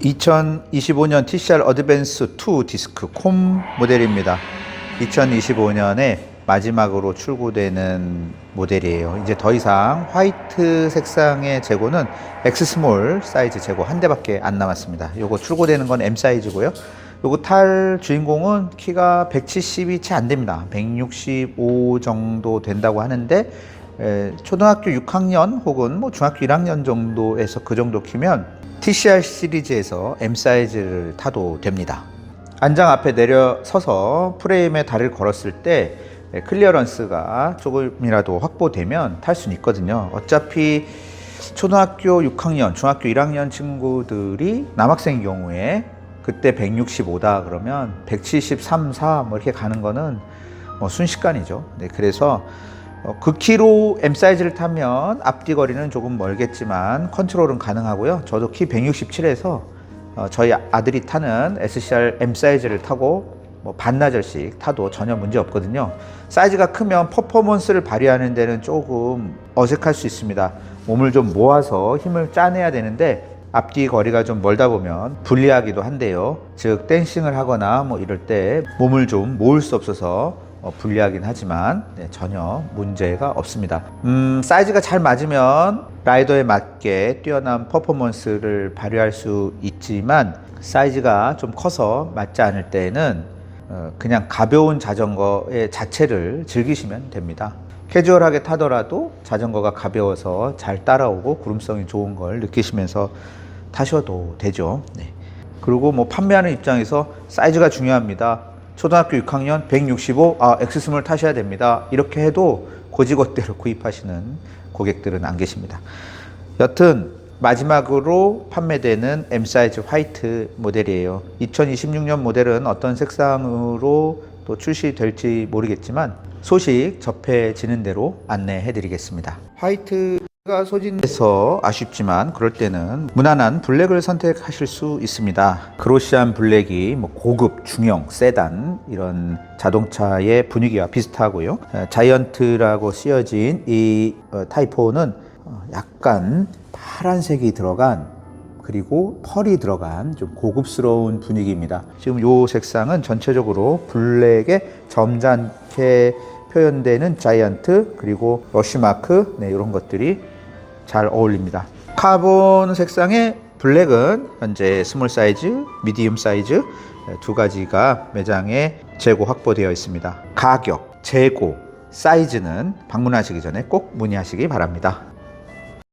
2025년 TCR 어드밴스 2 디스크 콤 모델입니다. 2025년에 마지막으로 출고되는 모델이에요. 이제 더 이상 화이트 색상의 재고는 X 스몰 사이즈 재고 한 대밖에 안 남았습니다. 요거 출고되는 건 M 사이즈고요. 요거 탈 주인공은 키가 170이 채 안 됩니다. 165 정도 된다고 하는데 에, 초등학교 6학년 혹은 뭐 중학교 1학년 정도에서 그 정도 키면 TCR 시리즈에서 M 사이즈를 타도 됩니다. 안장 앞에 내려 서서 프레임에 다리를 걸었을 때 클리어런스가 조금이라도 확보되면 탈 수는 있거든요. 어차피 초등학교 6학년, 중학교 1학년 친구들이 남학생인 경우에 그때 165다 그러면 173, 4 뭐 이렇게 가는 거는 뭐 순식간이죠. 네, 그래서 어, 그 키로 M 사이즈를 타면 앞뒤 거리는 조금 멀겠지만 컨트롤은 가능하고요. 저도 키 167에서 어, 저희 아들이 타는 SCR M 사이즈를 타고 뭐 반나절씩 타도 전혀 문제 없거든요. 사이즈가 크면 퍼포먼스를 발휘하는 데는 조금 어색할 수 있습니다. 몸을 좀 모아서 힘을 짜내야 되는데 앞뒤 거리가 좀 멀다 보면 불리하기도 한데요. 즉 댄싱을 하거나 뭐 이럴 때 몸을 좀 모을 수 없어서 어, 불리하긴 하지만 네, 전혀 문제가 없습니다. 음, 사이즈가 잘 맞으면 라이더에 맞게 뛰어난 퍼포먼스를 발휘할 수 있지만 사이즈가 좀 커서 맞지 않을 때는 어, 그냥 가벼운 자전거의 자체를 즐기시면 됩니다. 캐주얼하게 타더라도 자전거가 가벼워서 잘 따라오고 구름성이 좋은 걸 느끼시면서 타셔도 되죠. 네. 그리고 뭐 판매하는 입장에서 사이즈가 중요합니다. 초등학교 6학년 165, 아, 엑스스몰 타셔야 됩니다. 이렇게 해도 고지것대로 구입하시는 고객들은 안 계십니다. 여튼 마지막으로 판매되는 M 사이즈 화이트 모델이에요. 2026년 모델은 어떤 색상으로 또 출시될지 모르겠지만 소식 접해지는 대로 안내해 드리겠습니다. 화이트 가 소진돼서 아쉽지만 그럴 때는 무난한 블랙을 선택하실 수 있습니다. 그로시안 블랙이 뭐 고급, 중형, 세단 이런 자동차의 분위기와 비슷하고요. 어, 자이언트라고 쓰여진 이 어, 타이포는 어, 약간 파란색이 들어간 그리고 펄이 들어간 좀 고급스러운 분위기입니다. 지금 이 색상은 전체적으로 블랙에 점잖게 표현되는 자이언트 그리고 러쉬마크 네, 이런 것들이 잘 어울립니다. 카본 색상의 블랙은 현재 스몰 사이즈, 미디움 사이즈 두 가지가 매장에 재고 확보되어 있습니다. 가격, 재고, 사이즈는 방문하시기 전에 꼭 문의하시기 바랍니다.